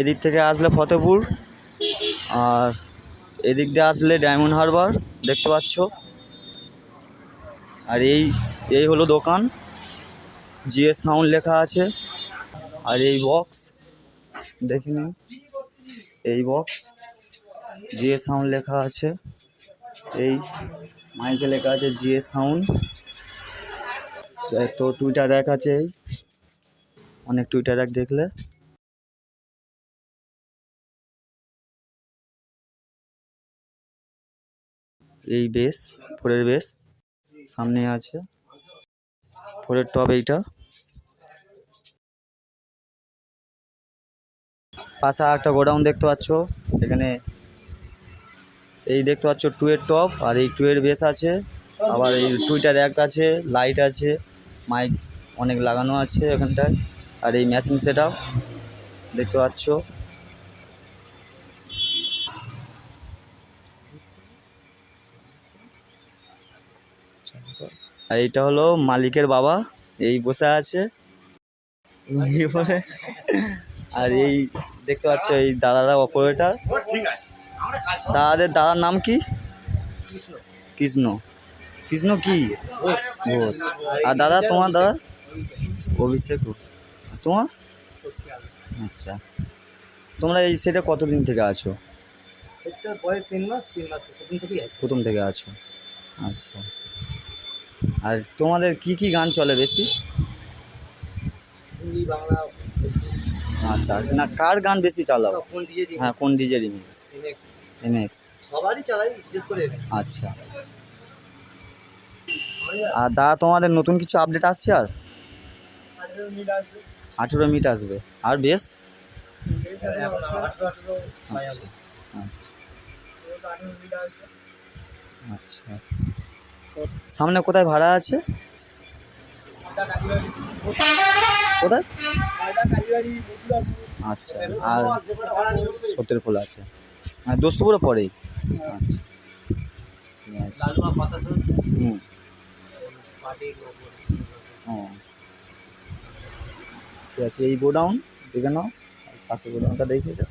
এদিক থেকে আসলে ফতেপুর, আর এদিক দিয়ে আসলে ডায়মন্ড হারবার, দেখতে পাচ্ছ। আর এই এই হলো দোকান, জিএস সাউন্ড লেখা আছে, আর এই বক্স, দেখে নিন, এই বক্স, জিএস সাউন্ড লেখা আছে, এই মাইকে লেখা আছে জিএস সাউন্ড। তো টুইটার র্যাক আছে এই, অনেক টুইটার র্যাক দেখলে। এই বেস, ফোরের বেস সামনে আছে। ফোরের টপ এইটা। পাশে একটা গোডাউন দেখতে পাচ্ছ। এখানে এই দেখতে পাচ্ছ টু এর টপ আর এই টু এর বেস আছে। আবার এই টুইটার এক আছে, লাইট আছে, মাইক অনেক লাগানো আছে এখানটায়। আর এই মেশিন সেট দেখতে পাচ্ছ। আর এইটা হলো মালিকের বাবা এই বসে আছে। আর এই দেখতে পাচ্ছ এই দাদারা অপারেটার দাদাদের দাদার নাম কি? কৃষ্ণ। কৃষ্ণ কি? ঘোষ আর দাদা তোমার দাদা? অভিষেক ঘোষ তোমার? আচ্ছা। তোমরা এই সেটে কতদিন থেকে আছে। প্রথম থেকে আছো। আচ্ছা। আর তোমাদের কি কি গান চলে বেশি? আচ্ছা না কার গান বেশি চালাও? হ্যাঁ কোন ডিজে রিমিক্স এমএক্স সবারই চালাই বিশেষ করে। আচ্ছা। আর দাদা তোমাদের নতুন কিছু আপডেট আসছে আর? আঠেরো মিনিট আসবে। আর বেশ? আচ্ছা। আচ্ছা। সামনে কোথায় ভাড়া আছে? কোথায়? আচ্ছা আর সত্যের ফুল আছে। মানে দোস্তপুরে পরেই আচ্ছা। আছে হুম। ও। ঠিক আছে, এই গোডাউন দেখে নাও পাশে গোডাউনটা দেখে যাও